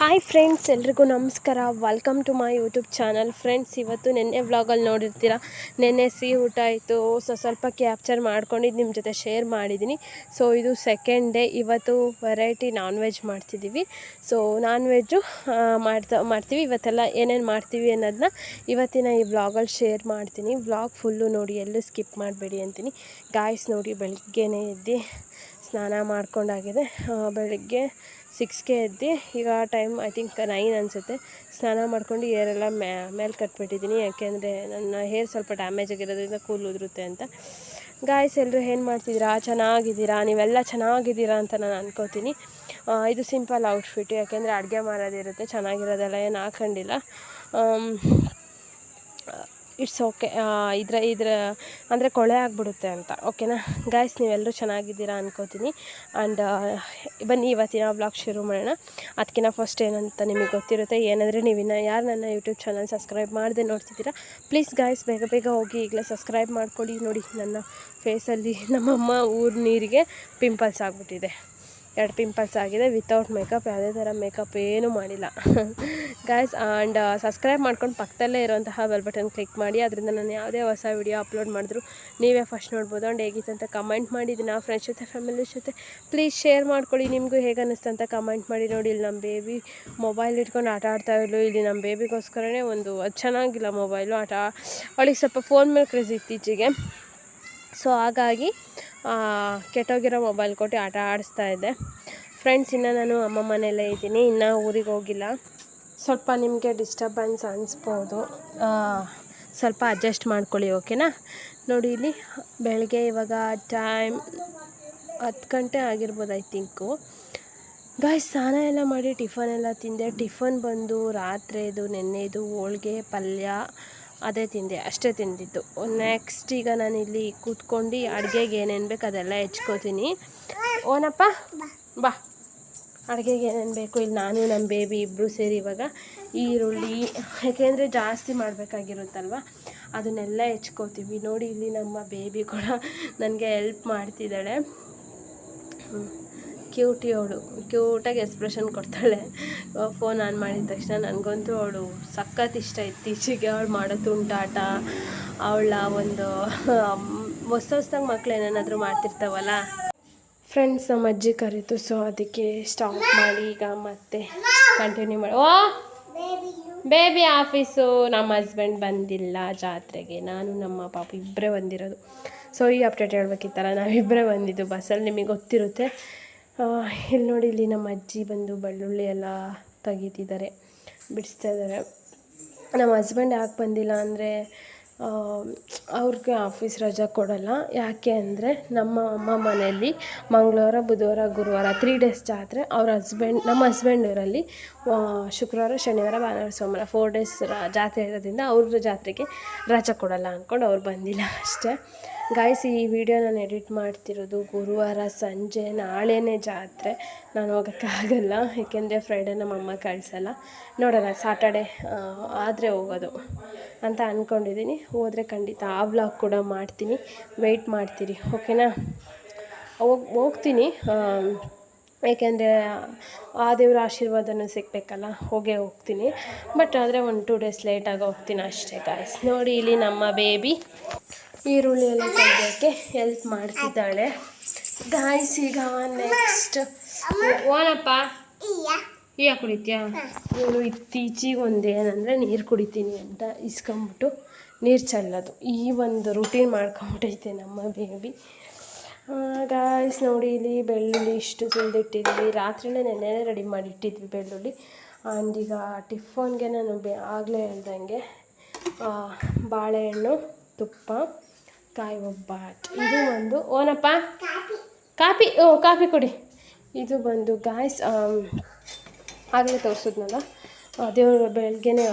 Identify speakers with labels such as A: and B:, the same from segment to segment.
A: Hi friends ಎಲ್ರಿಗೂ ನಮಸ್ಕಾರ. Welcome to my YouTube channel friends ಇವತ್ತು ನಿನ್ನೆ ವ್ಲಾಗಲ್ಲಿ ನೋಡಿರ್ತೀರ? ನಿನ್ನೆ ಸಿಹಿ ಊಟ ಆಯಿತು. ಸೊ ಸ್ವಲ್ಪ ಕ್ಯಾಪ್ಚರ್ ಮಾಡ್ಕೊಂಡಿದ್ದು ನಿಮ್ಮ ಜೊತೆ ಶೇರ್ ಮಾಡಿದ್ದೀನಿ ಸೊ ಇದು ಸೆಕೆಂಡ್ ಡೇ ಇವತ್ತು ವೆರೈಟಿ ನಾನ್ ವೆಜ್ ಮಾಡ್ತಿದ್ದೀವಿ ಸೊ ನಾನ್ ವೆಜ್ಜು ಮಾಡ್ತಾ, ಮಾಡ್ತೀವಿ. ಇವತ್ತೆಲ್ಲ ಏನೇನು ಮಾಡ್ತೀವಿ ಅನ್ನೋದನ್ನ ಇವತ್ತಿನ ಈ ವ್ಲಾಗಲ್ಲಿ ಶೇರ್ ಮಾಡ್ತೀನಿ. ವ್ಲಾಗ್ ಫುಲ್ಲು ನೋಡಿ, ಎಲ್ಲೂ ಸ್ಕಿಪ್ ಮಾಡಬೇಡಿ ಅಂತೀನಿ. ಗಾಯ್ಸ್ ನೋಡಿ, ಬೆಳಗ್ಗೆನೇ ಎದ್ದು ಸ್ನಾನ ಮಾಡ್ಕೊಂಡಾಗಿದೆ. ಬೆಳಗ್ಗೆ ಸಿಕ್ಸ್ಗೆ ಎದ್ದು ಈಗ ಟೈಮ್ ಐ ಥಿಂಕ್ ನೈನ್ ಅನಿಸುತ್ತೆ. ಸ್ನಾನ ಮಾಡ್ಕೊಂಡು ಏರೆಲ್ಲ ಮೇಲೆ ಕಟ್ಬಿಟ್ಟಿದ್ದೀನಿ. ಯಾಕೆಂದರೆ ನನ್ನ ಹೇರ್ ಸ್ವಲ್ಪ ಡ್ಯಾಮೇಜ್ ಆಗಿರೋದ್ರಿಂದ ಕೂಲ್ ಉದುರುತ್ತೆ ಅಂತ. ಗಾಯ್ಸ್ ಎಲ್ಲರೂ ಏನು ಮಾಡ್ತಿದ್ದೀರಾ? ಚೆನ್ನಾಗಿದ್ದೀರಾ? ನೀವೆಲ್ಲ ಚೆನ್ನಾಗಿದ್ದೀರಾ ಅಂತ ನಾನು ಅನ್ಕೋತೀನಿ. ಇದು ಸಿಂಪಲ್ ಔಟ್ಫಿಟ್. ಯಾಕೆಂದರೆ ಅಡುಗೆ ಮಾಡೋದಿರುತ್ತೆ, ಚೆನ್ನಾಗಿರೋದೆಲ್ಲ ಏನು ಹಾಕೊಂಡಿಲ್ಲ. ಇಟ್ಸ್ ಓಕೆ ಇದರ ಇದರ, ಅಂದರೆ ಕೊಳೆ ಆಗಿಬಿಡುತ್ತೆ ಅಂತ. ಓಕೆನಾ? ಗಾಯ್ಸ್ ನೀವೆಲ್ಲರೂ ಚೆನ್ನಾಗಿದ್ದೀರಾ ಅನ್ಕೋತೀನಿ. ಆ್ಯಂಡ್ ಬನ್ನಿ, ಇವತ್ತಿನ ಬ್ಲಾಗ್ ಶುರು ಮಾಡೋಣ. ಅದಕ್ಕಿಂತ ಫಸ್ಟ್ ಏನಂತ ನಿಮಗೆ ಗೊತ್ತಿರುತ್ತೆ, ಏನಂದರೆ ನೀವಿನ್ನ ಯಾರು ನನ್ನ ಯೂಟ್ಯೂಬ್ ಚಾನಲ್ ಸಬ್ಸ್ಕ್ರೈಬ್ ಮಾಡದೆ ನೋಡ್ತಿದ್ದೀರಾ ಪ್ಲೀಸ್ ಗಾಯ್ಸ್ ಬೇಗ ಬೇಗ ಹೋಗಿ ಈಗಲೇ ಸಬ್ಸ್ಕ್ರೈಬ್ ಮಾಡ್ಕೊಳ್ಳಿ ನೋಡಿ, ನನ್ನ ಫೇಸಲ್ಲಿ ನಮ್ಮಮ್ಮ ಊರು ನೀರಿಗೆ ಪಿಂಪಲ್ಸ್ ಆಗಿಬಿಟ್ಟಿದೆ. ಎರಡು ಪಿಂಪಲ್ಸ್ ಆಗಿದೆ ವಿತೌಟ್ ಮೇಕಪ್ ಯಾವುದೇ ಥರ ಮೇಕಪ್ ಏನೂ ಮಾಡಿಲ್ಲ. ಗಾಯ್ಸ್ ಆ್ಯಂಡ್ ಸಬ್ಸ್ಕ್ರೈಬ್ ಮಾಡ್ಕೊಂಡು ಪಕ್ಕದಲ್ಲೇ ಇರುವಂತಹ ಬೆಲ್ ಬಟನ್ ಕ್ಲಿಕ್ ಮಾಡಿ, ಅದರಿಂದ ನಾನು ಯಾವುದೇ ಹೊಸ ವಿಡಿಯೋ ಅಪ್ಲೋಡ್ ಮಾಡಿದ್ರು ನೀವೇ ಫಸ್ಟ್ ನೋಡ್ಬೋದು. ಆ್ಯಂಡ್ ಹೇಗಿತ್ತು ಅಂತ ಕಮೆಂಟ್ ಮಾಡಿದ್ದೀನಿ ಆ ಫ್ರೆಂಡ್ಸ್ ಜೊತೆ ಫ್ಯಾಮಿಲಿ ಜೊತೆ. ಪ್ಲೀಸ್ ಶೇರ್ ಮಾಡ್ಕೊಳ್ಳಿ, ನಿಮಗೂ ಹೇಗೆ ಅನ್ನಿಸ್ತು ಅಂತ ಕಮೆಂಟ್ ಮಾಡಿ ನೋಡಿ. ಇಲ್ಲಿ ನಮ್ಮ ಬೇಬಿ ಮೊಬೈಲ್ ಇಟ್ಕೊಂಡು ಆಟ ಆಡ್ತಾ ಇರಲು ಇಲ್ಲಿ ನಮ್ಮ ಬೇಬಿಗೋಸ್ಕರನೇ ಒಂದು ಚೆನ್ನಾಗಿಲ್ಲ ಮೊಬೈಲು ಆಟ, ಅವಳಿಗೆ ಸ್ವಲ್ಪ ಫೋನ್ ಮೇಲೆ ಕ್ರೇಜ್ ಇತ್ತೀಚೆಗೆ. ಸೊ ಹಾಗಾಗಿ ಕೆಟ್ಟೋಗಿರೋ ಮೊಬೈಲ್ ಕೊಟ್ಟು ಆಟ ಆಡಿಸ್ತಾ ಇದ್ದೆ. ಫ್ರೆಂಡ್ಸ್ ಇನ್ನೂ ನಾನು ಅಮ್ಮ ಮನೆಯಲ್ಲೇ ಇದ್ದೀನಿ. ಇನ್ನೂ ಊರಿಗೆ ಹೋಗಿಲ್ಲ. ಸ್ವಲ್ಪ ನಿಮಗೆ ಡಿಸ್ಟರ್ಬೆನ್ಸ್ ಅನಿಸ್ಬೋದು. ಸ್ವಲ್ಪ ಅಡ್ಜಸ್ಟ್ ಮಾಡ್ಕೊಳ್ಳಿ ಓಕೆನಾ ನೋಡಿ, ಇಲ್ಲಿ ಬೆಳಗ್ಗೆ ಇವಾಗ ಟೈಮ್ ಹತ್ತು ಗಂಟೆ ಆಗಿರ್ಬೋದು ಐ ಥಿಂಕು ಗಾಯ್ಸ್ ಸ್ನಾನ ಎಲ್ಲ ಮಾಡಿ, ಟಿಫನ್ ಎಲ್ಲ ತಿಂದೆ. ಟಿಫನ್ ಬಂದು ರಾತ್ರಿದು, ನೆನ್ನೆದು ಹೋಳ್ಗೆ, ಪಲ್ಯ ಅದೇ ತಿಂದೆ, ಅಷ್ಟೇ ತಿಂದಿದ್ದು. ನೆಕ್ಸ್ಟ್ ಈಗ ನಾನು ಇಲ್ಲಿ ಕೂತ್ಕೊಂಡು ಅಡುಗೆಗೆ ಏನೇನು ಬೇಕು ಅದೆಲ್ಲ ಹೆಚ್ಕೋತೀನಿ. ಓನಪ್ಪ? ಬಾ. ಅಡುಗೆಗೆ ಏನೇನು ಬೇಕು? ಇಲ್ಲಿ ನಾನು ನಮ್ಮ ಬೇಬಿ ಇಬ್ಬರು ಸೇರಿ ಇವಾಗ ಈರುಳ್ಳಿ, ಯಾಕೆಂದರೆ ಜಾಸ್ತಿ ಮಾಡಬೇಕಾಗಿರುತ್ತಲ್ವ? ಅದನ್ನೆಲ್ಲ ಹೆಚ್ಕೋತೀವಿ. ನೋಡಿ, ಇಲ್ಲಿ ನಮ್ಮ ಬೇಬಿ ಕೂಡ ನನಗೆ ಹೆಲ್ಪ್ ಮಾಡ್ತಿದ್ದಾಳೆ. ಕ್ಯೂಟಿ ಅವಳು, ಕ್ಯೂಟಾಗಿ ಎಕ್ಸ್ಪ್ರೆಷನ್ ಕೊಡ್ತಾಳೆ. ಫೋನ್ ಆನ್ ಮಾಡಿದ ತಕ್ಷಣ ನನಗಂತೂ ಅವಳು ಸಖತ್ ಇಷ್ಟ ಇತ್ತೀಚೆಗೆ ಅವಳು ಮಾಡೋ ತುಂಟಾಟ, ಅವಳ ಒಂದು ಹೊಸ ಹೊಸ್ದಾಗಿ ಮಕ್ಳು ಏನೇನಾದರೂ ಮಾಡ್ತಿರ್ತಾವಲ್ಲ? ಫ್ರೆಂಡ್ಸ್ ನಮ್ಮ ಅಜ್ಜಿ ಕರೀತು ಸೊ ಅದಕ್ಕೆ ಸ್ಟಾಪ್ ಮಾಡಿ ಈಗ ಮತ್ತೆ ಕಂಟಿನ್ಯೂ ಮಾಡಿ, ಓ! ಬೇಬಿ ಆಫೀಸು ನಮ್ಮ ಹಸ್ಬೆಂಡ್ ಬಂದಿಲ್ಲ ಜಾತ್ರೆಗೆ. ನಾನು, ನಮ್ಮ ಪಾಪ ಇಬ್ಬರೇ ಬಂದಿರೋದು. ಸೊ ಈ ಅಪ್ಡೇಟ್ ಹೇಳ್ಬೇಕಿತ್ತಲ್ಲ ನಾವಿಬ್ಬರೇ ಬಂದಿದ್ದು ಬಸ್ಸಲ್ಲಿ ನಿಮಗೆ ಗೊತ್ತಿರುತ್ತೆ. ಇಲ್ಲಿ ನೋಡಿ ಇಲ್ಲಿ ನಮ್ಮ ಅಜ್ಜಿ ಬಂದು ಬೆಳ್ಳುಳ್ಳಿ ಎಲ್ಲ ತೆಗಿತಿದ್ದಾರೆ ಬಿಡಿಸ್ತಾ ಇದ್ದಾರೆ. ನಮ್ಮ ಹಸ್ಬೆಂಡ್ ಯಾಕೆ ಬಂದಿಲ್ಲ ಅಂದರೆ ಅವ್ರಿಗೆ ಆಫೀಸ್ ರಜಾ ಕೊಡಲ್ಲ. ಯಾಕೆ ಅಂದರೆ ನಮ್ಮ ಅಮ್ಮ ಮನೆಯಲ್ಲಿ ಮಂಗಳವಾರ ಬುಧವಾರ ಗುರುವಾರ ತ್ರೀ ಡೇಸ್ ಜಾತ್ರೆ. ಅವ್ರ ಹಸ್ಬೆಂಡ್ ನಮ್ಮ ಹಸ್ಬೆಂಡ್ ಊರಲ್ಲಿ ಆ, ಶುಕ್ರವಾರ ಶನಿವಾರ ಭಾನುವಾರ ಸೋಮವಾರ ಫೋರ್ ಡೇಸ್ ಜಾತ್ರೆ ಇರೋದ್ರಿಂದ ಅವ್ರ ಜಾತ್ರೆಗೆ ರಜಾ ಕೊಡಲ್ಲ ಅಂದ್ಕೊಂಡು ಅವ್ರು ಬಂದಿಲ್ಲ ಅಷ್ಟೇ. ಗಾಯ್ಸ್ ಈ ವಿಡಿಯೋ ನಾನು ಎಡಿಟ್ ಮಾಡ್ತಿರೋದು ಗುರುವಾರ ಸಂಜೆ, ನಾಳೆನೇ ಜಾತ್ರೆ. ನಾನು ಹೋಗೋಕ್ಕಾಗಲ್ಲ ಏಕೆಂದರೆ ಫ್ರೈಡೇ ನಮ್ಮ ಅಮ್ಮ ಕಳಿಸಲ್ಲ. ನೋಡೋಣ ಸಾಟರ್ಡೆ ಆದರೆ ಹೋಗೋದು ಅಂತ ಅಂದ್ಕೊಂಡಿದ್ದೀನಿ ಹೋದರೆ ಖಂಡಿತ ಆ ವ್ಲಾಗ್ ಕೂಡ ಮಾಡ್ತೀನಿ. ವೆಯ್ಟ್ ಮಾಡ್ತೀರಿ ಓಕೆನಾ ಹೋಗಿ, ಹೋಗ್ತೀನಿ ಏಕೆಂದರೆ ಆ ದೇವ್ರ ಆಶೀರ್ವಾದನೂ ಸಿಗಬೇಕಲ್ಲ, ಹೋಗೇ ಹೋಗ್ತೀನಿ. ಬಟ್ ಆದರೆ ಒಂದು ಟೂ ಡೇಸ್ ಲೇಟಾಗಿ ಹೋಗ್ತೀನಿ ಅಷ್ಟೇ ಗಾಯ್ಸ್ ನೋಡಿ ಇಲ್ಲಿ ನಮ್ಮ ಬೇಬಿ ಈರುಳ್ಳಿ ಎಲ್ಲ ತೆಗಿಯೋಕ್ಕೆ ಹೆಲ್ಪ್ ಮಾಡ್ತಿದ್ದಾಳೆ. ಗಾಯ್ಸ್ ಈಗ ನೆಕ್ಸ್ಟ್ ಓನಪ್ಪ? ಈಗ ಕುಡಿತೀಯಾ? ಇವಳು ಇತ್ತೀಚೆಗೆ ಒಂದು ಏನಂದರೆ ನೀರು ಕುಡಿತೀನಿ ಅಂತ ಇಸ್ಕೊಂಬಿಟ್ಟು ನೀರು ಚೆಲ್ಲೋದು. ಈ ಒಂದು ರುಟೀನ್ ಮಾಡ್ಕೊಂಬಿಟ್ಟೈತೆ ನಮ್ಮ ಬೇಬಿ ಗಾಯ್ಸ್ ನೋಡಿ ಇಲ್ಲಿ ಬೆಳ್ಳುಳ್ಳಿ ಇಷ್ಟು ಸುಲಿದಿಟ್ಟಿದ್ವಿ ರಾತ್ರಿನೇ ನೆನ್ನೆನೇ ರೆಡಿ ಮಾಡಿ ಇಟ್ಟಿದ್ವಿ ಬೆಳ್ಳುಳ್ಳಿ. ಆ್ಯಂಡ್ ಈಗ ಟಿಫನ್ಗೆ ನಾನು ಬೇ ಆಗಲೇ ಹೇಳ್ದಂಗೆ ಆ, ಬಾಳೆಹಣ್ಣು ತುಪ್ಪ ಕಾಯಿ ಒಬ್ಬಟ್ಟು ಇದು ಒಂದು ಓನಪ್ಪ? ಕಾಫಿ. ಓ ಕಾಫಿ ಕೊಡಿ. ಇದು ಬಂದು ಗಾಯ್ಸ್ ಆಗಲೇ ತೋರಿಸಿದ್ನಲ್ಲ? ದೇವರು ಬೆಳಗ್ಗೆನೆ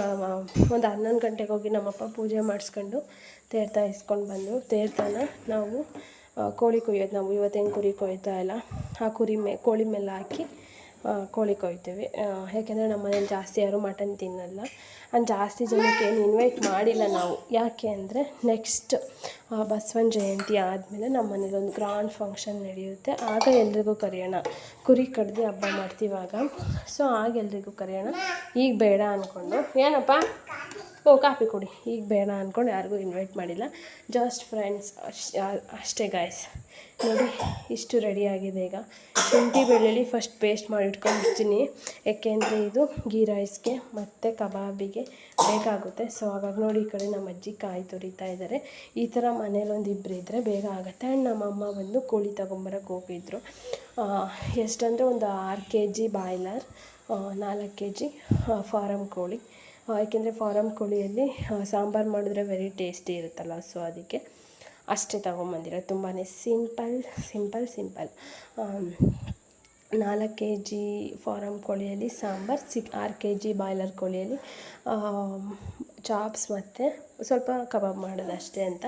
A: ಒಂದು ಹನ್ನೊಂದು ಗಂಟೆಗೆ ಹೋಗಿ ನಮ್ಮಪ್ಪ ಪೂಜೆ ಮಾಡಿಸ್ಕೊಂಡು ತೀರ್ಥ ಇಸ್ಕೊಂಡು ಬಂದು ತೀರ್ಥನ ನಾವು ಕೋಳಿ ಕೊಯ್ಯೋದು ನಾವು ಇವತ್ತೇನು ಕುರಿ ಕೊಯ್ತಾ ಇಲ್ಲ ಆ ಕುರಿ ಮೇ ಕೋಳಿ ಮೇಲೆ ಹಾಕಿ ಕೋಳಿ ಕೊಯ್ತೀವಿ. ಯಾಕೆಂದರೆ ನಮ್ಮ ಮನೇಲಿ ಜಾಸ್ತಿ ಯಾರು ಮಟನ್ ತಿನ್ನಲ್ಲ. ಆ್ಯಂಡ್ ಜಾಸ್ತಿ ಜನಕ್ಕೆ ಏನು ಇನ್ವೈಟ್ ಮಾಡಿಲ್ಲ ನಾವು. ಯಾಕೆ ಅಂದರೆ ನೆಕ್ಸ್ಟ್ ಬಸವನ ಜಯಂತಿ ಆದಮೇಲೆ ನಮ್ಮ ಮನೇಲಿ ಒಂದು ಗ್ರ್ಯಾಂಡ್ ಫಂಕ್ಷನ್ ನಡೆಯುತ್ತೆ. ಆಗ ಎಲ್ರಿಗೂ ಕರೆಯೋಣ. ಕುರಿ ಕಡ್ದು ಹಬ್ಬ ಮಾಡ್ತೀವಾಗ ಸೊ ಆಗ ಎಲ್ರಿಗೂ ಕರೆಯೋಣ. ಈಗ ಬೇಡ ಅಂದ್ಕೊಂಡು ಏನಪ್ಪ? ಓ, ಕಾಫಿ ಕೊಡಿ. ಈಗ ಬೇಡ ಅಂದ್ಕೊಂಡು ಯಾರಿಗೂ ಇನ್ವೈಟ್ ಮಾಡಿಲ್ಲ. ಜಸ್ಟ್ ಫ್ರೆಂಡ್ಸ್ ಅಷ್ಟೇ ಗಾಯ್ಸ್ ನೋಡಿ, ಇಷ್ಟು ರೆಡಿಯಾಗಿದೆ ಈಗ. ಶುಂಠಿ ಬೆಳ್ಳುಳ್ಳಿ ಫಸ್ಟ್ ಪೇಸ್ಟ್ ಮಾಡಿ ಇಟ್ಕೊಂಡಿರ್ತೀನಿ ಯಾಕೆಂದರೆ ಇದು ಗೀ ರೈಸ್ಗೆ ಮತ್ತು ಕಬಾಬಿಗೆ ಬೇಕಾಗುತ್ತೆ. ಸೊ ಹಾಗಾಗಿ ನೋಡಿ ಈ ಕಡೆ ನಮ್ಮ ಅಜ್ಜಿ ಕಾಯಿ ತುರಿತಾ ಇದ್ದಾರೆ ಈ ಥರ ಮನೇಲಿ ಒಂದು ಇಬ್ಬರು ಇದ್ದರೆ ಬೇಗ ಆಗುತ್ತೆ. ಆ್ಯಂಡ್ ನಮ್ಮಮ್ಮ ಬಂದು ಕೋಳಿ ತೊಗೊಂಬರಕ್ಕೆ ಹೋಗಿದ್ರು. ಎಷ್ಟಂದರೆ ಒಂದು ಆರು ಕೆ ಜಿ ಬಾಯ್ಲರ್ ನಾಲ್ಕು ಕೆ ಜಿ ಫಾರಮ್ ಕೋಳಿ. ಯಾಕೆಂದರೆ ಫಾರಮ್ ಕೋಳಿಯಲ್ಲಿ ಸಾಂಬಾರು ಮಾಡಿದ್ರೆ ವೆರಿ ಟೇಸ್ಟಿ ಇರುತ್ತಲ್ಲ ಸೊ ಅದಕ್ಕೆ ಅಷ್ಟೇ ತೊಗೊಂಬಂದಿರೋ ತುಂಬಾ ಸಿಂಪಲ್ ಸಿಂಪಲ್ ಸಿಂಪಲ್ ನಾಲ್ಕು ಕೆ ಜಿ ಫಾರಮ್ ಕೋಳಿಯಲ್ಲಿ ಸಾಂಬಾರು, ಸಿಕ್ ಆರು ಕೆ ಜಿ ಬಾಯ್ಲರ್ ಕೋಳಿಯಲ್ಲಿ ಚಾಪ್ಸ್ ಮತ್ತು ಸ್ವಲ್ಪ ಕಬಾಬ್ ಮಾಡೋದು ಅಷ್ಟೇ ಅಂತ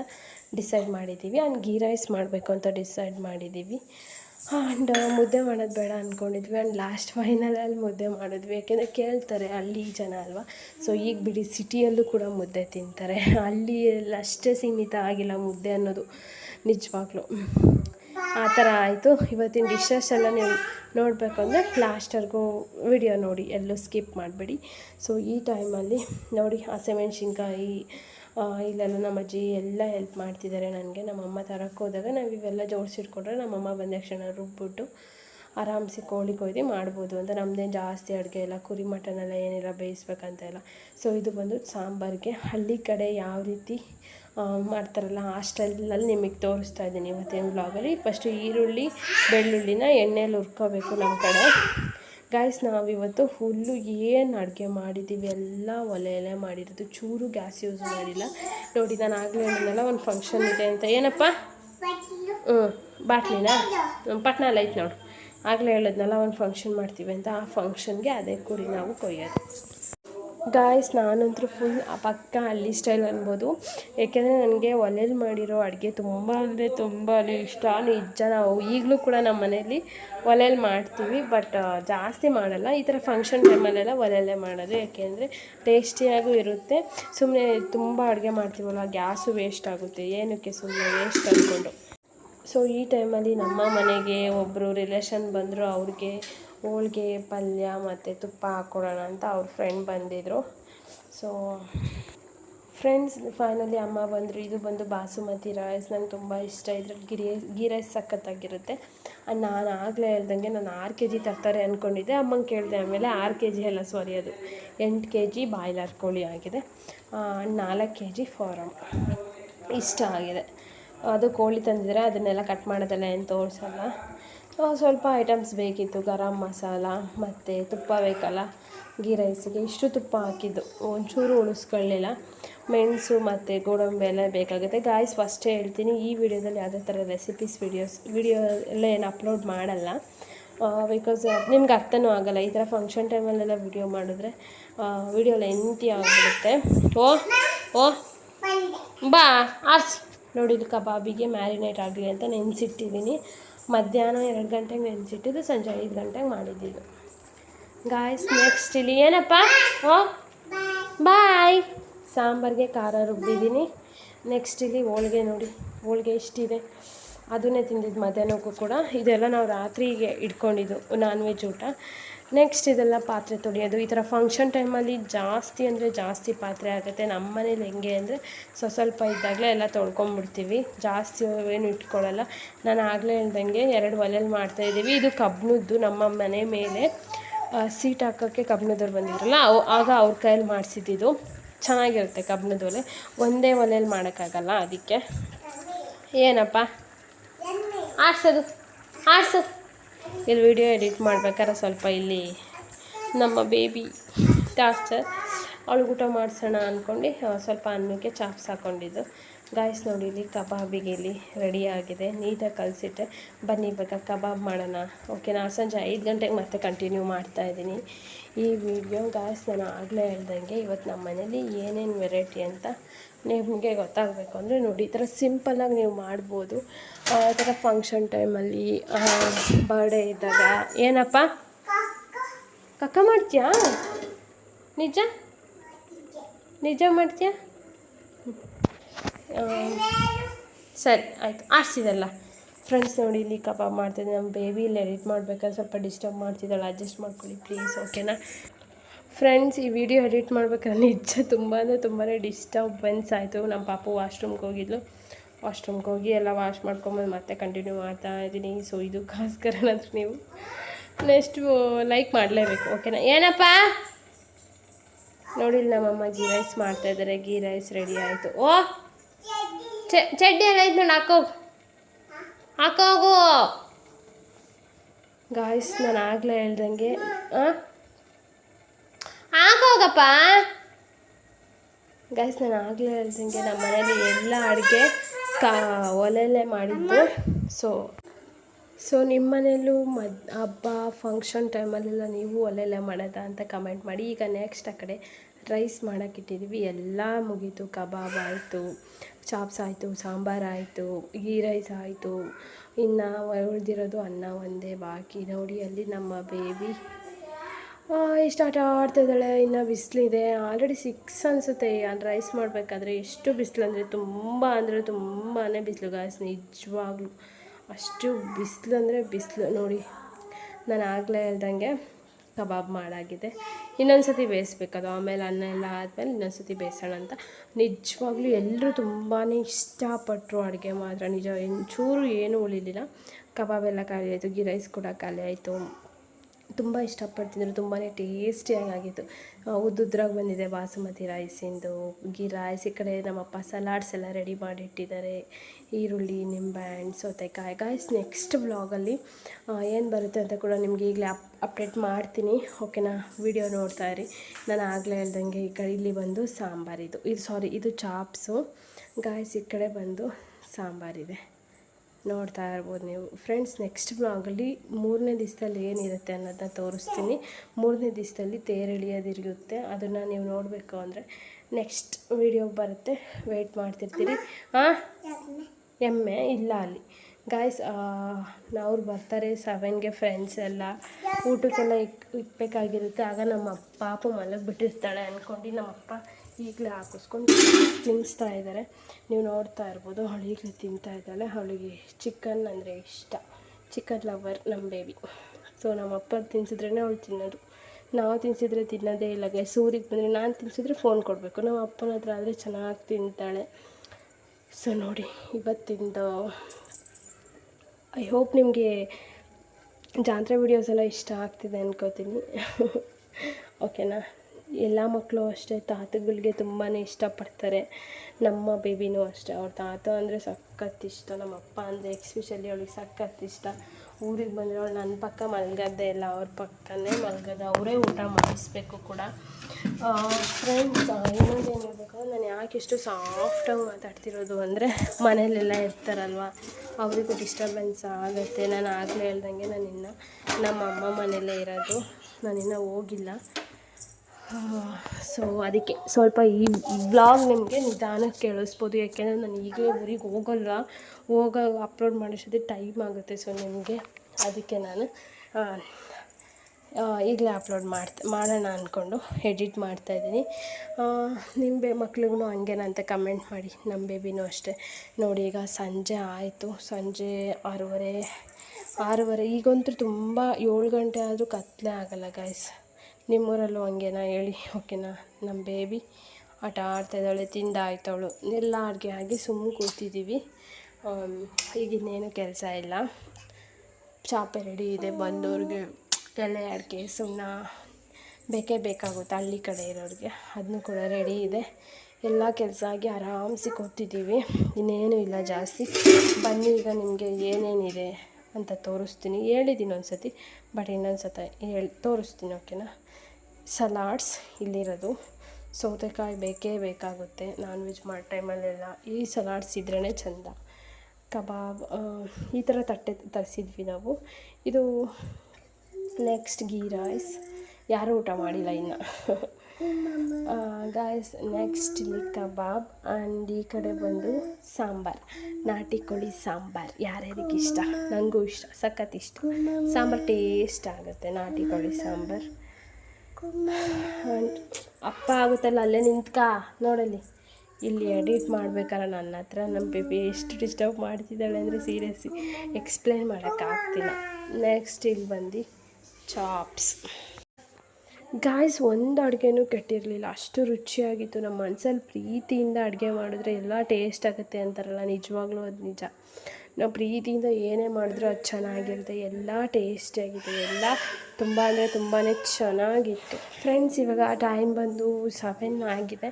A: ಡಿಸೈಡ್ ಮಾಡಿದ್ದೀವಿ ಆ್ಯಂಡ್ ಗೀ ರೈಸ್ ಮಾಡಬೇಕು ಅಂತ ಡಿಸೈಡ್ ಮಾಡಿದ್ದೀವಿ ಆ್ಯಂಡ್ ಮುದ್ದೆ ಮಾಡೋದು ಬೇಡ ಅಂದ್ಕೊಂಡಿದ್ವಿ ಆ್ಯಂಡ್ ಲಾಸ್ಟ್ ಫೈನಲಲ್ಲಿ ಮುದ್ದೆ ಮಾಡಿದ್ವಿ. ಯಾಕೆಂದರೆ ಕೇಳ್ತಾರೆ ಹಳ್ಳಿ ಜನ ಅಲ್ವಾ? ಸೊ ಈಗ ಬಿಡಿ ಸಿಟಿಯಲ್ಲೂ ಕೂಡ ಮುದ್ದೆ ತಿಂತಾರೆ. ಹಳ್ಳಿಯಲ್ಲಿ ಅಷ್ಟೇ ಸೀಮಿತ ಆಗಿಲ್ಲ ಮುದ್ದೆ ಅನ್ನೋದು ನಿಜವಾಗ್ಲೂ. ಆ ಥರ ಆಯಿತು. ಇವತ್ತಿನ ಡಿಶಸ್ ಎಲ್ಲ ನೀವು ನೋಡಬೇಕು ಅಂದರೆ ಲಾಸ್ಟ್ವರೆಗೂ ವಿಡಿಯೋ ನೋಡಿ, ಎಲ್ಲೂ ಸ್ಕಿಪ್ ಮಾಡಬೇಡಿ. ಸೊ ಈ ಟೈಮಲ್ಲಿ ನೋಡಿ ಹಸಿಮೆಣ್ಸಿನ್ಕಾಯಿ ಇಲ್ಲೆಲ್ಲ ನಮ್ಮ ಅಜ್ಜಿ ಎಲ್ಲ ಹೆಲ್ಪ್ ಮಾಡ್ತಿದ್ದಾರೆ ನನಗೆ. ನಮ್ಮಮ್ಮ ತರಕ್ಕೆ ಹೋದಾಗ ನಾವು ಇವೆಲ್ಲ ಜೋಡಿಸಿಟ್ಕೊಂಡ್ರೆ ನಮ್ಮಮ್ಮ ಬಂದ ತಕ್ಷಣ ರುಬ್ಬಿಟ್ಟು ಆರಾಮ್ಸಿ ಕೋಳಿ ಕೊಯ್ದು ಮಾಡ್ಬೋದು ಅಂತ. ನಮ್ಮದೇನು ಜಾಸ್ತಿ ಅಡುಗೆ ಇಲ್ಲ, ಕುರಿ ಮಟನ್ ಎಲ್ಲ ಏನಿಲ್ಲ, ಬೇಯಿಸ್ಬೇಕಂತ ಇಲ್ಲ. ಸೊ ಇದು ಬಂದು ಸಾಂಬಾರಿಗೆ. ಹಳ್ಳಿ ಕಡೆ ಯಾವ ರೀತಿ ಮಾಡ್ತಾರಲ್ಲ ಆ ಸ್ಟೈಲಲ್ಲಿ ನಿಮಗೆ ತೋರಿಸ್ತಾ ಇದ್ದೀನಿ ಇವತ್ತಿನ ಬ್ಲಾಗಲ್ಲಿ ಫಸ್ಟು ಈರುಳ್ಳಿ, ಬೆಳ್ಳುಳ್ಳಿನ ಎಣ್ಣೆಯಲ್ಲಿ ಹುರ್ಕೋಬೇಕು ನಮ್ಮ ಕಡೆ. ಗಾಯ್ಸ್ ನಾವಿವತ್ತು ಫುಲ್ಲು ಏನು ಅಡುಗೆ ಮಾಡಿದ್ದೀವಿ ಎಲ್ಲ ಒಲೆಯಲ್ಲೇ ಮಾಡಿರೋದು. ಚೂರು ಗ್ಯಾಸ್ ಯೂಸ್ ಮಾಡಿಲ್ಲ. ನೋಡಿ, ನಾನು ಆಗಲೇ ಹೇಳಿದ್ನಲ್ಲ, ಒಂದು ಫಂಕ್ಷನ್ ಇದೆ ಅಂತ. ಏನಪ್ಪ? ಹ್ಞೂ ಬಾಟ್ಲಿನಾ? ನೋಡಿ ಐತೆ ನೋಡು. ಆಗಲೇ ಹೇಳಿದ್ನಲ್ಲ, ಒಂದು ಫಂಕ್ಷನ್ ಮಾಡ್ತೀವಿ ಅಂತ. ಆ ಫಂಕ್ಷನ್ಗೆ ಅದೇ ಕುರಿ ನಾವು ಕೊಯ್ಯೋದು. ಗಾಯ್ಸ್ ನಾನಂತೂ ಫುಲ್ ಪಕ್ಕ ಹಳ್ಳಿ ಸ್ಟೈಲ್ ಅನ್ಬೋದು. ಏಕೆಂದರೆ ನನಗೆ ಒಲೆಯಲ್ಲಿ ಮಾಡಿರೋ ಅಡುಗೆ ತುಂಬ ಅಂದರೆ ತುಂಬ ಇಷ್ಟ. ನಿಜ ನಾವು ಈಗಲೂ ಕೂಡ ನಮ್ಮ ಮನೇಲಿ ಒಲೆಯಲ್ಲಿ ಮಾಡ್ತೀವಿ ಬಟ್ ಜಾಸ್ತಿ ಮಾಡಲ್ಲ. ಈ ಥರ ಫಂಕ್ಷನ್ ಟೈಮಲ್ಲೆಲ್ಲ ಒಲೆಯಲ್ಲೇ ಮಾಡೋದು. ಏಕೆಂದರೆ ಟೇಸ್ಟಿಯಾಗೂ ಇರುತ್ತೆ. ಸುಮ್ಮನೆ ತುಂಬ ಅಡುಗೆ ಮಾಡ್ತೀವಲ್ಲ ಗ್ಯಾಸು ವೇಸ್ಟ್ ಆಗುತ್ತೆ. ಏನಕ್ಕೆ ಸುಮ್ಮನೆ ವೇಸ್ಟ್ ಅಂದ್ಕೊಂಡು ಸೊ ಈ ಟೈಮಲ್ಲಿ ನಮ್ಮ ಮನೆಗೆ ಒಬ್ಬರು ರಿಲೇಷನ್ ಬಂದರು, ಅವ್ರಿಗೆ ಹೋಳ್ಗೆ, ಪಲ್ಯ ಮತ್ತು ತುಪ್ಪ ಹಾಕ್ಕೊಡೋಣ ಅಂತ ಅವ್ರ ಫ್ರೆಂಡ್ ಬಂದಿದ್ದರು ಸೊ ಫ್ರೆಂಡ್ಸ್ ಫೈನಲಿ ಅಮ್ಮ ಬಂದರು, ಇದು ಬಂದು ಬಾಸುಮತಿ ರೈಸ್ ನಂಗೆ ತುಂಬ ಇಷ್ಟ. ಇದ್ರಲ್ಲಿ ಗಿರಿ ಗೀ ರೈಸ್ ಸಖತ್ತಾಗಿರುತ್ತೆ. ನಾನು ಆಗಲೇ ಹೇಳ್ದಂಗೆ ನಾನು ಆರು ಕೆ ಜಿ ತರ್ತಾರೆ ಅಂದ್ಕೊಂಡಿದ್ದೆ ಅಮ್ಮಂಗೆ ಕೇಳಿದೆ ಆಮೇಲೆ ಆರು ಕೆ ಜಿ ಅಲ್ಲ ಸಾರಿ ಅದು ಎಂಟು ಕೆ ಜಿ ಬಾಯ್ಲರ್ ಕೋಳಿ ಆಗಿದೆ. ನಾಲ್ಕು ಕೆ ಜಿ ಫಾರಮ್ ಇಷ್ಟ ಆಗಿದೆ. ಅದು ಕೋಳಿ ತಂದಿದ್ರೆ ಅದನ್ನೆಲ್ಲ ಕಟ್ ಮಾಡೋದಲ್ಲ ಏನು ತೋರಿಸಲ್ಲ. ಸ್ವಲ್ಪ ಐಟಮ್ಸ್ ಬೇಕಿತ್ತು, ಗರಂ ಮಸಾಲ ಮತ್ತು ತುಪ್ಪ ಬೇಕಲ್ಲ? ಗೀ ರೈಸಿಗೆ ಇಷ್ಟು ತುಪ್ಪ ಹಾಕಿದ್ದು. ಒಂಚೂರು ಉಳಿಸ್ಕೊಳ್ಳಿಲ್ಲ. ಮೆಣಸು ಮತ್ತು ಗೋಡಂಬಿ ಎಲ್ಲ ಬೇಕಾಗುತ್ತೆ. ಗಾಯ್ಸ್ ಫಸ್ಟೇ ಹೇಳ್ತೀನಿ, ಈ ವಿಡಿಯೋದಲ್ಲಿ ಯಾವುದೇ ಥರ ರೆಸಿಪೀಸ್ ವಿಡಿಯೋಸ್ ವಿಡಿಯೋ ಎಲ್ಲ ಏನು ಅಪ್ಲೋಡ್ ಮಾಡಲ್ಲ. ಬಿಕಾಸ್ ನಿಮ್ಗೆ ಅರ್ಥನೂ ಆಗಲ್ಲ. ಈ ಥರ ಫಂಕ್ಷನ್ ಟೈಮಲ್ಲೆಲ್ಲ ವಿಡಿಯೋ ಮಾಡಿದ್ರೆ ವಿಡಿಯೋ ಲೆಂತಿ ಆಗಿಬಿಡುತ್ತೆ. ಓ ಓ, ಬಾ, ಆರ್ಸ್. ನೋಡಿ ಇಲ್ಲಿ ಕಬಾಬಿಗೆ ಮ್ಯಾರಿನೇಟ್ ಆಗಲಿ ಅಂತ ನೆನೆಸಿಟ್ಟಿದ್ದೀನಿ. ಮಧ್ಯಾಹ್ನ ಎರಡು ಗಂಟೆಗೆ ನೆನೆಸಿಟ್ಟಿದ್ದು, ಸಂಜೆ ಐದು ಗಂಟೆಗೆ ಮಾಡಿದ್ದಿದ್ದು ಗಾಯ್ಸ್ ನೆಕ್ಸ್ಟ್ ಇಲ್ಲಿ ಏನಪ್ಪ? ಓ ಬಾಯ್ ಸಾಂಬಾರಿಗೆ ಖಾರ ರುಬ್ಬಿದ್ದೀನಿ. ನೆಕ್ಸ್ಟ್ ಇಲ್ಲಿ ಹೋಳ್ಗೆ ನೋಡಿ, ಹೋಳ್ಗೆ ಇಷ್ಟಿದೆ ಅದನ್ನೇ ತಿಂದಿದ್ದು ಮಧ್ಯಾಹ್ನಕ್ಕೂ ಕೂಡ. ಇದೆಲ್ಲ ನಾವು ರಾತ್ರಿಗೆ ಇಟ್ಕೊಂಡಿದ್ದು ನಾನ್ ವೆಜ್ ಊಟ. ನೆಕ್ಸ್ಟ್ ಇದೆಲ್ಲ ಪಾತ್ರೆ ತೊಳೆಯೋದು ಈ ಥರ ಫಂಕ್ಷನ್ ಟೈಮಲ್ಲಿ ಜಾಸ್ತಿ ಅಂದರೆ ಜಾಸ್ತಿ ಪಾತ್ರೆ ಆಗುತ್ತೆ. ನಮ್ಮ ಮನೇಲಿ ಹೆಂಗೆ ಅಂದರೆ ಸ್ವಸ್ವಲ್ಪ ಇದ್ದಾಗಲೇ ಎಲ್ಲ ತೊಳ್ಕೊಂಬಿಡ್ತೀವಿ. ಜಾಸ್ತಿ ಏನು ಇಟ್ಕೊಳ್ಳಲ್ಲ ನಾನು ಆಗಲೇ ಹೇಳ್ದಂಗೆ ಎರಡು ಒಲೆಯಲ್ಲಿ ಮಾಡ್ತಾಯಿದ್ದೀವಿ ಇದು ಕಬ್ಬನದ್ದು ನಮ್ಮ ಮನೆ ಮೇಲೆ. ಸೀಟ್ ಹಾಕೋಕ್ಕೆ ಕಬ್ಬಿಣದವ್ರು ಬಂದಿದ್ರಲ್ಲ, ಅವು, ಆಗ ಅವ್ರ ಕೈಯಲ್ಲಿ ಮಾಡಿಸಿದ್ದು ಚೆನ್ನಾಗಿರುತ್ತೆ ಕಬ್ಬನದ ಒಲೆ. ಒಂದೇ ಒಲೆಯಲ್ಲಿ ಮಾಡೋಕ್ಕಾಗಲ್ಲ ಅದಕ್ಕೆ. ಏನಪ್ಪ? ಆಡ್ಸೋದು. ಆಡ್ಸು. ಇಲ್ಲಿ ವಿಡಿಯೋ ಎಡಿಟ್ ಮಾಡ್ಬೇಕಾದ್ರೆ ಸ್ವಲ್ಪ ಇಲ್ಲಿ ನಮ್ಮ ಬೇಬಿ ಟಾಸ್ಟರ್ ಅವಳಿಗೆ ಊಟ ಮಾಡಿಸೋಣ ಅಂದ್ಕೊಂಡು ಸ್ವಲ್ಪ ಅನ್ನಕ್ಕೆ ಚಾಪ್ಸ್ ಹಾಕ್ಕೊಂಡಿದ್ದು ಗಾಯ್ಸ್ ನೋಡಿ, ಇಲ್ಲಿ ಕಬಾಬಿಗೆ ಇಲ್ಲಿ ರೆಡಿ ಆಗಿದೆ. ನೀಟಾಗಿ ಕಲಿಸಿಟ್ಟೆ ಬನ್ನಿ ಬೇಕ ಕಬಾಬ್ ಮಾಡೋಣ. ಓಕೆ ನಾನು ಸಂಜೆ ಐದು ಗಂಟೆಗೆ ಮತ್ತೆ ಕಂಟಿನ್ಯೂ ಮಾಡ್ತಾ ಇದ್ದೀನಿ. ಈ ವಿಡಿಯೋ ಗಾಯ್ಸ್ ನಾನು ಆಗಲೇ ಹೇಳ್ದಂಗೆ, ಇವತ್ತು ನಮ್ಮ ಮನೇಲಿ ಏನೇನು ವೆರೈಟಿ ಅಂತ ನಿಮಗೆ ಗೊತ್ತಾಗಬೇಕು ಅಂದರೆ ನೋಡಿ, ಈ ಥರ ಸಿಂಪಲ್ಲಾಗಿ ನೀವು ಮಾಡ್ಬೋದು. ಆ ಥರ ಫಂಕ್ಷನ್ ಟೈಮಲ್ಲಿ ಬರ್ಡೇ ಇದ್ದಾಗ. ಏನಪ್ಪ? ಕಕ್ಕ ಮಾಡ್ತೀಯಾ? ನಿಜ? ನಿಜ ಮಾಡ್ತೀಯಾ? ಸರಿ, ಆಯಿತು. ಆಡ್ಸಿದಲ್ಲ. ಫ್ರೆಂಡ್ಸ್ ನೋಡಿ, ಇಲ್ಲಿ ಕಬಾಬ್ ಮಾಡ್ತಿದ್ದೆ ನಮ್ಮ ಬೇಬಿ ಇಲ್ಲಿ ಎಡಿಟ್ ಮಾಡ್ಬೇಕಾದ್ರೆ ಸ್ವಲ್ಪ ಡಿಸ್ಟರ್ಬ್ ಮಾಡ್ತಿದ್ದಾಳೆ. ಅಡ್ಜಸ್ಟ್ ಮಾಡ್ಕೊಳ್ಳಿ ಪ್ಲೀಸ್ ಓಕೆನಾ ಫ್ರೆಂಡ್ಸ್, ಈ ವಿಡಿಯೋ ಎಡಿಟ್ ಮಾಡ್ಬೇಕಾದ್ರೆ ನಿಜ ತುಂಬ, ಅಂದರೆ ತುಂಬಾ ಡಿಸ್ಟರ್ಬೆನ್ಸ್ ಆಯಿತು. ನಮ್ಮ ಪಾಪು ವಾಶ್ರೂಮ್ಗೆ ಹೋಗಿದ್ಲು. ವಾಶ್ರೂಮ್ಗೆ ಹೋಗಿ ಎಲ್ಲ ವಾಶ್ ಮಾಡ್ಕೊಂಬಂದು ಮತ್ತೆ ಕಂಟಿನ್ಯೂ ಮಾಡ್ತಾ ಇದ್ದೀನಿ. ಸೊ ಇದಕ್ಕೋಸ್ಕರ ನಂತರ ನೀವು ನೆಕ್ಸ್ಟು ಲೈಕ್ ಮಾಡಲೇಬೇಕು ಓಕೆನಾ ಏನಪ್ಪ? ನೋಡಿಲ್ಲ ನಮ್ಮಮ್ಮ ಗೀ ರೈಸ್ ಮಾಡ್ತಾ ಇದ್ದಾರೆ ಗೀ ರೈಸ್ ರೆಡಿ ಆಯಿತು. ಓ! ಚಡ್ಡಿ ಎಲ್ಲ ಐತೆ ನೋಡಿ, ಹಾಕೋ. ಹಾಕೋಗು. ಗಾಯ್ಸ್ ನಾನು ಆಗಲೇ ಹೇಳ್ದಂಗೆ ಹಾಂ ಹಾಕೋಗಪ್ಪ ಗೈಸ್ ನಾನು ಆಗಲೇ ಹೇಳ್ದಂಗೆ ನಮ್ಮ ಮನೇಲಿ ಎಲ್ಲ ಅಡುಗೆ ಕಾ ಒಲೆಯಲ್ಲೇ ಮಾಡಿದ್ದು. ಸೊ ಸೊ ನಿಮ್ಮ ಮನೇಲೂ ಮದ್, ಹಬ್ಬ ಫಂಕ್ಷನ್ ಟೈಮಲ್ಲೆಲ್ಲ ನೀವು ಒಲೆಯಲ್ಲೇ ಮಾಡೋದಾ ಅಂತ ಕಮೆಂಟ್ ಮಾಡಿ. ಈಗ ನೆಕ್ಸ್ಟ್ ಆ ಕಡೆ ರೈಸ್ ಮಾಡೋಕ್ಕಿಟ್ಟಿದ್ದೀವಿ ಎಲ್ಲ ಮುಗೀತು. ಕಬಾಬ್ ಆಯಿತು ಚಾಪ್ಸ್ ಆಯಿತು, ಸಾಂಬಾರು ಆಯಿತು ಗೀ ರೈಸ್ ಆಯಿತು. ಇನ್ನು ಉಳಿದಿರೋದು ಅನ್ನ ಒಂದೇ, ಬಾಕಿ ನೋಡಿ ಅಲ್ಲಿ ನಮ್ಮ ಬೇಬಿ ಎಷ್ಟು ಆಟ ಆಡ್ತಿದ್ದಾಳೆ, ಇನ್ನು ಬಿಸಿಲಿದೆ. ಆಲ್ರೆಡಿ ಸಿಕ್ಸ್ ಅನಿಸುತ್ತೆ ರೈಸ್ ಮಾಡಬೇಕಾದ್ರೆ. ಎಷ್ಟು ಬಿಸಿಲು ಅಂದರೆ ತುಂಬ ಅಂದರೆ ತುಂಬಾ ಬಿಸಿಲು ಗಾಯ್ಸ್ ನಿಜವಾಗ್ಲೂ. ಅಷ್ಟು ಬಿಸಿಲು ಅಂದರೆ ಬಿಸಿಲು. ನೋಡಿ, ನಾನು ಆಗಲೇ ಹೇಳ್ದಂಗೆ ಕಬಾಬ್ ಮಾಡಾಗಿದೆ. ಇನ್ನೊಂದು ಸತಿ ಬೇಯಿಸ್ಬೇಕು ಅದು ಆಮೇಲೆ ಅನ್ನ ಎಲ್ಲ ಆದಮೇಲೆ ಇನ್ನೊಂದು ಸತಿ ಬೇಯಿಸೋಣ ಅಂತ. ನಿಜವಾಗ್ಲೂ ಎಲ್ಲರೂ ತುಂಬಾ ಇಷ್ಟಪಟ್ಟರು ಅಡುಗೆ ಮಾತ್ರ. ನಿಜ ಚೂರು ಏನೂ ಉಳಿಲಿಲ್ಲ. ಕಬಾಬ್ ಎಲ್ಲ ಖಾಲಿ ಆಯಿತು. ರೈಸ್ ಕೂಡ ಖಾಲಿ ಆಯಿತು. ತುಂಬ ಇಷ್ಟಪಡ್ತಿದ್ರು ತುಂಬಾ ಟೇಸ್ಟಿಯಾಗಿ ಆಗಿತ್ತು ಉದ್ದುದ್ರಾಗ ಬಂದಿದೆ ಬಾಸುಮತಿ ರೈಸಿಂದು ಗೀ ರೈಸ್ ಈ ಕಡೆ ನಮ್ಮಪ್ಪ ಸಲಾಡ್ಸ್ ಎಲ್ಲ ರೆಡಿ ಮಾಡಿಟ್ಟಿದ್ದಾರೆ. ಈರುಳ್ಳಿ ನಿಂಬೆ ಹಣ್ಣು ಸೌತೆಕಾಯಿ ಗಾಯ್ಸ್ ನೆಕ್ಸ್ಟ್ ವ್ಲಾಗಲ್ಲಿ ಏನು ಬರುತ್ತೆ ಅಂತ ಕೂಡ ನಿಮಗೆ ಈಗಲೇ ಅಪ್ ಅಪ್ಡೇಟ್ ಮಾಡ್ತೀನಿ. ಓಕೆನಾ ವಿಡಿಯೋ ನೋಡ್ತಾ ಇರಿ. ನಾನು ಆಗಲೇ ಹೇಳ್ದಂಗೆ ಈ ಕಡೆ ಇಲ್ಲಿ ಬಂದು ಸಾಂಬಾರಿದು. ಇದು ಸಾರಿ ಇದು ಚಾಪ್ಸು. ಗಾಯ್ಸ್ ಈ ಕಡೆ ಬಂದು ಸಾಂಬಾರಿದೆ. ನೋಡ್ತಾ ಇರ್ಬೋದು ನೀವು. ಫ್ರೆಂಡ್ಸ್ ನೆಕ್ಸ್ಟ್ ಬ್ಲಾಗಲ್ಲಿ ಮೂರನೇ ದಿವಸದಲ್ಲಿ ಏನಿರುತ್ತೆ ಅನ್ನೋದನ್ನ ತೋರಿಸ್ತೀನಿ. ಮೂರನೇ ದಿವಸದಲ್ಲಿ ತೇರು ಎಳಿಯೋದಿರುತ್ತೆ ಅದನ್ನು ನೀವು ನೋಡಬೇಕು ಅಂದರೆ ನೆಕ್ಸ್ಟ್ ವಿಡಿಯೋ ಬರುತ್ತೆ. ವೆಯ್ಟ್ ಮಾಡ್ತಿರ್ತೀರಿ. ಹಾಂ ಎಮ್ಮೆ? ಇಲ್ಲ ಅಲ್ಲಿ. ಗಾಯ್ಸ್ ಅವ್ರು ಬರ್ತಾರೆ ಸೆವೆನ್ಗೆ ಫ್ರೆಂಡ್ಸ್ ಎಲ್ಲ. ಊಟಕ್ಕೆಲ್ಲ ಇಕ್, ಇಕ್ಬೇಕಾಗಿರುತ್ತೆ. ಆಗ ನಮ್ಮ ಪಾಪು ಮಲಗಿಬಿಟ್ಟಿರ್ತಾಳೆ ಅಂದ್ಕೊಂಡು ನಮ್ಮಪ್ಪ ಈಗಲೇ ಹಾಕಿಸ್ಕೊಂಡು ತಿನ್ನಿಸ್ತಾ ಇದ್ದಾರೆ. ನೀವು ನೋಡ್ತಾ ಇರ್ಬೋದು ಅವಳು ತಿಂತಾ ಇದ್ದಾಳೆ. ಅವಳಿಗೆ ಚಿಕನ್ ಅಂದರೆ ಇಷ್ಟ. ಚಿಕನ್ ಲವರ್ ನಮ್ಮ ಬೇಬಿ ಸೊ ನಮ್ಮ ಅಪ್ಪ ತಿನ್ಸಿದ್ರೇ ಅವಳು ತಿನ್ನೋದು. ನಾವು ತಿನ್ಸಿದ್ರೆ ತಿನ್ನೋದೇ ಇಲ್ಲ ಗೈಸ್ ಊರಿಗೆ ಬಂದರೆ ನಾನು ತಿನ್ಸಿದ್ರೆ ಫೋನ್ ಕೊಡಬೇಕು. ನಮ್ಮ ಅಪ್ಪನ ಹತ್ರ ಆದರೆ ಚೆನ್ನಾಗಿ ತಿಂತಾಳೆ. ಸೊ ನೋಡಿ, ಇವತ್ತಿಂದು ಐ ಹೋಪ್ ನಿಮಗೆ ಜಾತ್ರೆ ವಿಡಿಯೋಸ್ ಎಲ್ಲ ಇಷ್ಟ ಆಗ್ತಿದೆ ಅನ್ಕೋತೀನಿ. ಓಕೆನಾ ಎಲ್ಲ ಮಕ್ಕಳು ಅಷ್ಟೇ, ತಾತಗಳಿಗೆ ತುಂಬಾ ಇಷ್ಟಪಡ್ತಾರೆ. ನಮ್ಮ ಬೇಬಿನೂ ಅಷ್ಟೇ, ಅವ್ರ ತಾತ ಅಂದರೆ ಸಖತ್ ಇಷ್ಟ, ನಮ್ಮ ಅಪ್ಪ ಅಂದರೆ ಎಕ್ಸ್ಪೆಷಲಿ ಅವಳಿಗೆ ಸಖತ್ ಇಷ್ಟ. ಊರಿಗೆ ಬಂದರೆ ಅವಳು ನನ್ನ ಪಕ್ಕ ಮಲಗದ್ದೆ ಇಲ್ಲ, ಅವ್ರ ಪಕ್ಕನೇ ಮಲಗೋದು ಅವರೇ ಊಟ ಮಾಡಿಸ್ಬೇಕು ಕೂಡ. ಫ್ರೆಂಡ್ಸ್ ಇನ್ನೊಂದು ಏನು ಹೇಳ್ಬೇಕು ನಾನು ಯಾಕೆ ಇಷ್ಟು ಸಾಫ್ಟಾಗಿ ಮಾತಾಡ್ತಿರೋದು ಅಂದರೆ ಮನೇಲೆಲ್ಲ ಇರ್ತಾರಲ್ವ, ಅವರಿಗೂ ಡಿಸ್ಟರ್ಬೆನ್ಸ್ ಆಗುತ್ತೆ. ನಾನು ಆಗಲೇ ಹೇಳ್ದಂಗೆ ನಾನು ಇನ್ನು ನಮ್ಮ ಅಮ್ಮ ಮನೆಯಲ್ಲೇ ಇರೋದು ನಾನಿನ್ನೂ ಹೋಗಿಲ್ಲ. ಸೊ ಅದಕ್ಕೆ ಸ್ವಲ್ಪ ಈ ಬ್ಲಾಗ್ ನಿಮಗೆ ನಿಧಾನಕ್ಕೆ ಕೇಳಿಸ್ಬೋದು. ಯಾಕೆಂದರೆ ನಾನು ಈಗಲೇ ಊರಿಗೆ ಹೋಗಲ್ಲ. ಹೋಗೋ ಅಪ್ಲೋಡ್ ಮಾಡಿಸೋದೇ ಟೈಮ್ ಆಗುತ್ತೆ. ಸೊ ನಿಮಗೆ ಅದಕ್ಕೆ ನಾನು ಈಗಲೇ ಅಪ್ಲೋಡ್ ಮಾಡ್ತಾ, ಮಾಡೋಣ ಅಂದ್ಕೊಂಡು ಎಡಿಟ್ ಮಾಡ್ತಾಯಿದ್ದೀನಿ ನಿಮ್ಮ ಬೇ, ಮಕ್ಳಿಗೂ ಹಂಗೇನಂತ ಕಮೆಂಟ್ ಮಾಡಿ. ನಮ್ಮ ಬೇಬಿನೂ ಅಷ್ಟೇ. ನೋಡಿ, ಈಗ ಸಂಜೆ ಆಯಿತು. ಸಂಜೆ ಆರೂವರೆ ಆರೂವರೆ, ಈಗಂತೂ ತುಂಬ ಏಳು ಗಂಟೆ ಆದರೂ ಕತ್ತಲೆ ಆಗಲ್ಲ ಗಾಯ್ಸ್ ನಿಮ್ಮೂರಲ್ಲೂ ಹಂಗೇನಾ ಹೇಳಿ. ಓಕೆನಾ? ನಮ್ಮ ಬೇಬಿ ಆಟ ಆಡ್ತಾಯಿದ್ದಾಳೆ ತಿಂದಾಯ್ತವಳು. ಎಲ್ಲ ಅಡುಗೆ ಆಗಿ ಸುಮ್ಮನೆ ಕೂತಿದ್ದೀವಿ ಈಗ ಈಗಿನ್ನೇನು ಕೆಲಸ ಇಲ್ಲ. ಚಾಪೆ ರೆಡಿ ಇದೆ ಬಂದವ್ರಿಗೆ ಎಲೆ ಅಡಿಕೆ ಸುಣ್ಣ ಬೇಕೇ ಬೇಕಾಗುತ್ತೆ ಹಳ್ಳಿ ಕಡೆ ಇರೋರಿಗೆ. ಅದನ್ನು ಕೂಡ ರೆಡಿ ಇದೆ. ಎಲ್ಲ ಕೆಲಸ ಆಗಿ ಆರಾಮ್ಸಿ ಕೂತಿದ್ದೀವಿ ಇನ್ನೇನು ಇಲ್ಲ ಜಾಸ್ತಿ. ಬನ್ನಿ ಈಗ ನಿಮಗೆ ಏನೇನಿದೆ ಅಂತ ತೋರಿಸ್ತೀನಿ. ಹೇಳಿದ್ದೀನಿ ಒಂದು ಸತಿ ಬಟ್ ಇನ್ನೊಂದು ಸತಿ ಹೇಳಿ, ತೋರಿಸ್ತೀನಿ, ಓಕೆನಾ? ಸಲಾಡ್ಸ್ ಇಲ್ಲಿರೋದು. ಸೌತೆಕಾಯಿ ಬೇಕೇ ಬೇಕಾಗುತ್ತೆ. ನಾನ್ ವೆಜ್ ಮಾಡೋ ಟೈಮಲ್ಲೆಲ್ಲ ಈ ಸಲಾಡ್ಸ್ ಇದ್ರೇ ಚೆಂದ. ಕಬಾಬ್ ಈ ಥರ ತಟ್ಟೆ ತರಿಸಿದ್ವಿ ನಾವು. ಇದು ನೆಕ್ಸ್ಟ್ ಗೀ ರೈಸ್. ಯಾರೂ ಊಟ ಮಾಡಿಲ್ಲ ಇನ್ನು. ಗಾಯ್ಸ್ ನೆಕ್ಸ್ಟ್ ಇಲ್ಲಿ ಕಬಾಬ್ ಆ್ಯಂಡ್ ಈ ಕಡೆ ಬಂದು ಸಾಂಬಾರ್. ನಾಟಿ ಕೋಳಿ ಸಾಂಬಾರ್. ಯಾರ್ಯಾರಿಗೆ ಇಷ್ಟ? ನನಗೂ ಇಷ್ಟ. ಸಖತ್ ಇಷ್ಟ. ಸಾಂಬಾರು ಟೇಸ್ಟ್ ಆಗುತ್ತೆ ನಾಟಿ ಕೋಳಿ ಸಾಂಬಾರ್. ಅಪ್ಪ ಆಗುತ್ತಲ್ಲ, ಅಲ್ಲೇ ನಿಂತ್ಕ. ನೋಡಲ್ಲಿ. ಇಲ್ಲಿ ಎಡಿಟ್ ಮಾಡ್ಬೇಕಲ್ಲ, ನನ್ನ ಹತ್ರ. ನಮ್ಮ ಬೇಬಿ ಎಷ್ಟು ಡಿಸ್ಟರ್ಬ್ ಮಾಡ್ತಿದ್ದಾಳೆ ಅಂದರೆ ಸೀರಿಯಸ್ಲಿ ಎಕ್ಸ್ಪ್ಲೇನ್ ಮಾಡೋಕ್ಕಾಗ್ತಿಲ್ಲ ನೆಕ್ಸ್ಟ್ ಇಲ್ಲಿ ಬಂದು ಚಾಪ್ಸ್ ಗಾಯ್ಸ್ ಒಂದು ಅಡುಗೆನೂ ಕೆಟ್ಟಿರಲಿಲ್ಲ. ಅಷ್ಟು ರುಚಿಯಾಗಿತ್ತು. ನಮ್ಮ ಮನಸ್ಸಲ್ಲಿ ಪ್ರೀತಿಯಿಂದ ಅಡುಗೆ ಮಾಡಿದ್ರೆ ಎಲ್ಲ ಟೇಸ್ಟ್ ಆಗುತ್ತೆ ಅಂತಾರಲ್ಲ. ನಿಜವಾಗ್ಲೂ ಅದು ನಿಜ. ನಾವು ಪ್ರೀತಿಯಿಂದ ಏನೇ ಮಾಡಿದ್ರೂ ಅದು ಚೆನ್ನಾಗಿರುತ್ತೆ. ಎಲ್ಲ ಟೇಸ್ಟಿಯಾಗಿತ್ತು ಎಲ್ಲ ತುಂಬ ಅಂದರೆ ತುಂಬಾ ಚೆನ್ನಾಗಿತ್ತು. ಫ್ರೆಂಡ್ಸ್ ಇವಾಗ ಟೈಮ್ ಬಂದು ಸೆವೆನ್ ಆಗಿದೆ.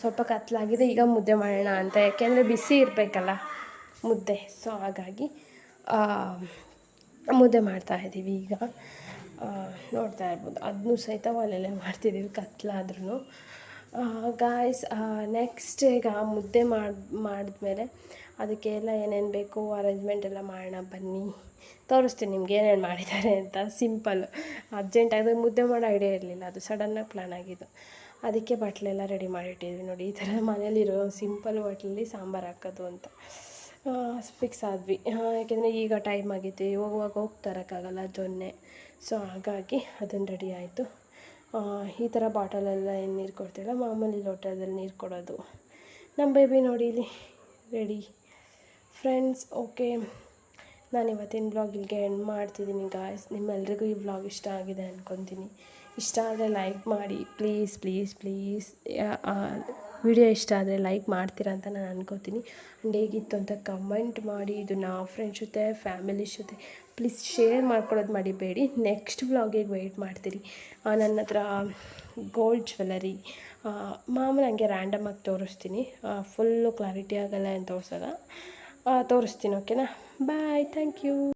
A: ಸ್ವಲ್ಪ ಕತ್ಲಾಗಿದೆ. ಈಗ ಮುದ್ದೆ ಮಾಡೋಣ ಅಂತ. ಯಾಕೆಂದರೆ ಬಿಸಿ ಇರಬೇಕಲ್ಲ ಮುದ್ದೆ. ಸೊ ಹಾಗಾಗಿ ಮುದ್ದೆ ಮಾಡ್ತಾ ಇದ್ದೀವಿ ಈಗ. ನೋಡ್ತಾ ಇರ್ಬೋದು. ಅದನ್ನೂ ಸಹಿತ ಒಲೆಯಲ್ಲೇ ಮಾಡ್ತಿದ್ದೀವಿ ಕತ್ಲಾದ್ರೂ ಗಾಯ್ಸ್ ನೆಕ್ಸ್ಟ್ ಈಗ ಮುದ್ದೆ ಮಾಡಿ, ಮಾಡಿದ್ಮೇಲೆ ಅದಕ್ಕೆಲ್ಲ ಏನೇನು ಬೇಕು ಅರೇಂಜ್ಮೆಂಟ್ ಎಲ್ಲ ಮಾಡೋಣ, ಬನ್ನಿ. ತೋರಿಸ್ತೀನಿ ನಿಮ್ಗೆ ಏನೇನು ಮಾಡಿದ್ದಾರೆ ಅಂತ. ಸಿಂಪಲ್ ಅರ್ಜೆಂಟ್ ಅರ್ಜೆಂಟಾಗಿ ಮುದ್ದೆ ಮಾಡೋ ಐಡಿಯಾ ಇರಲಿಲ್ಲ. ಅದು ಸಡನ್ನಾಗಿ ಪ್ಲ್ಯಾನ್ ಆಗಿದ್ದು. ಅದಕ್ಕೆ ಬಟ್ಲೆಲ್ಲ ರೆಡಿ ಮಾಡಿಟ್ಟಿದ್ವಿ ನೋಡಿ. ಈ ಥರ ಮನೇಲಿರೋ ಸಿಂಪಲ್ ಹೋಟ್ಲಲ್ಲಿ ಸಾಂಬಾರು ಹಾಕೋದು ಅಂತ. ಫಿಕ್ಸ್ ಆದ್ವಿ. ಯಾಕೆಂದರೆ ಈಗ ಟೈಮ್ ಆಗಿತ್ತು. ಹೋಗುವಾಗ ಹೋಗಿ ತರೋಕ್ಕಾಗಲ್ಲ ಜೊನ್ನೆ. ಸೊ ಹಾಗಾಗಿ ಅದನ್ನು ರೆಡಿ ಆಯಿತು. ಈ ಥರ ಬಾಟಲೆಲ್ಲ ಏನು ನೀರು ಕೊಡ್ತಿಲ್ಲ? ಮಾಮೂಲಿ ಲೋಟದಲ್ಲಿ ನೀರು ಕೊಡೋದು. ನಮ್ಮ ಬೇಬಿ ನೋಡಿ ಇಲ್ಲಿ ರೆಡಿ ಫ್ರೆಂಡ್ಸ್ ಓಕೆ ನಾನು ಇವತ್ತಿನ ಬ್ಲಾಗ್ ಇಲ್ಲಿಗೆ ಎಂಡ್ ಮಾಡ್ತಿದ್ದೀನಿ ಗಾಯ್ಸ್ ನಿಮ್ಮೆಲ್ರಿಗೂ ಈ ಬ್ಲಾಗ್ ಇಷ್ಟ ಆಗಿದೆ ಅಂದ್ಕೊತೀನಿ ಇಷ್ಟ ಆದರೆ ಲೈಕ್ ಮಾಡಿ. ಪ್ಲೀಸ್ ಪ್ಲೀಸ್ ಪ್ಲೀಸ್ ವಿಡಿಯೋ ಇಷ್ಟ ಆದರೆ ಲೈಕ್ ಮಾಡ್ತೀರಾ ಅಂತ ನಾನು ಅನ್ಕೋತೀನಿ. ಆ್ಯಂಡ್ ಹೇಗಿತ್ತು ಅಂತ ಕಮೆಂಟ್ ಮಾಡಿ. ಇದನ್ನು ಫ್ರೆಂಡ್ಸ್ ಜೊತೆ ಫ್ಯಾಮಿಲಿ ಜೊತೆ. ಪ್ಲೀಸ್ ಶೇರ್ ಮಾಡ್ಕೊಳ್ಳೋದು ಮಾಡಿಬೇಡಿ ನೆಕ್ಸ್ಟ್ ವ್ಲಾಗಿಗೆ ವೆಯ್ಟ್ ಮಾಡ್ತೀರಿ. ನನ್ನ ಹತ್ರ ಗೋಲ್ಡ್ ಜ್ಯುವೆಲರಿ ಮಾಮೂಲಿ ಹಂಗೆ ರ್ಯಾಂಡಮಾಗಿ ತೋರಿಸ್ತೀನಿ. ಫುಲ್ಲು ಕ್ಲಾರಿಟಿ ಆಗಲ್ಲ ಅಂತ ತೋರಿಸಲ್ಲ ತೋರಿಸ್ತೀನಿ ಓಕೆನಾ ಬಾಯ್ ಥ್ಯಾಂಕ್ ಯು